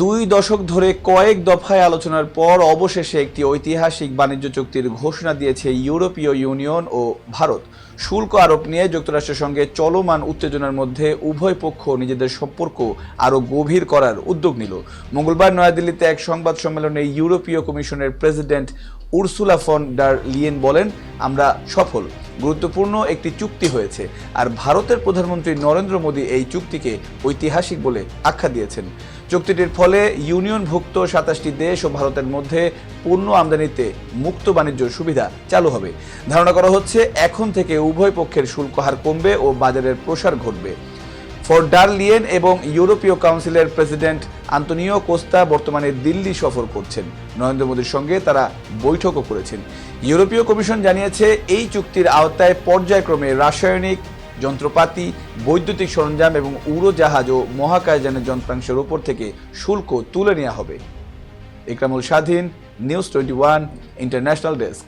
দুই দশক ধরে কয়েক দফায় আলোচনার পর অবশেষে একটি ঐতিহাসিক বাণিজ্য চুক্তির ঘোষণা দিয়েছে ইউরোপীয় ইউনিয়ন ও ভারত। শুল্ক আরোপ নিয়ে যুক্তরাষ্ট্রের সঙ্গে চলমান উত্তেজনার মধ্যে উভয় পক্ষ নিজেদের সম্পর্ক আরও গভীর করার উদ্যোগ নিল। মঙ্গলবার নয়াদিল্লিতে এক সংবাদ সম্মেলনে ইউরোপীয় কমিশনের president Ursula von der Leyen বলেন, আমরা সফল। গুরুত্বপূর্ণ একটি চুক্তি হয়েছে, আর ভারতের প্রধানমন্ত্রী নরেন্দ্র মোদী এই চুক্তিকে ঐতিহাসিক বলে আখ্যা দিয়েছেন। চুক্তিটির ফলে ইউনিয়নভুক্ত সাতাশটি দেশ ও ভারতের মধ্যে পণ্য আমদানিতে মুক্ত বাণিজ্য সুবিধা চালু হবে। ধারণা করা হচ্ছে, এখন থেকে উভয় পক্ষের শুল্ক হার কমবে ও বাজারের প্রসার ঘটবে। ফর ডার লিয়েন এবং ইউরোপীয় কাউন্সিলের প্রেসিডেন্ট আন্তনিও কোস্তা বর্তমানে দিল্লি সফর করছেন। নরেন্দ্র মোদীর সঙ্গে তারা বৈঠকও করেছেন। ইউরোপীয় কমিশন জানিয়েছে, এই চুক্তির আওতায় পর্যায়ক্রমে রাসায়নিক যন্ত্রপাতি, বৈদ্যুতিক সরঞ্জাম এবং উড়োজাহাজ ও মহাকাশযানের যন্ত্রাংশের উপর থেকে শুল্ক তুলে নেওয়া হবে। Ikramul Swadhin news twenty one international desk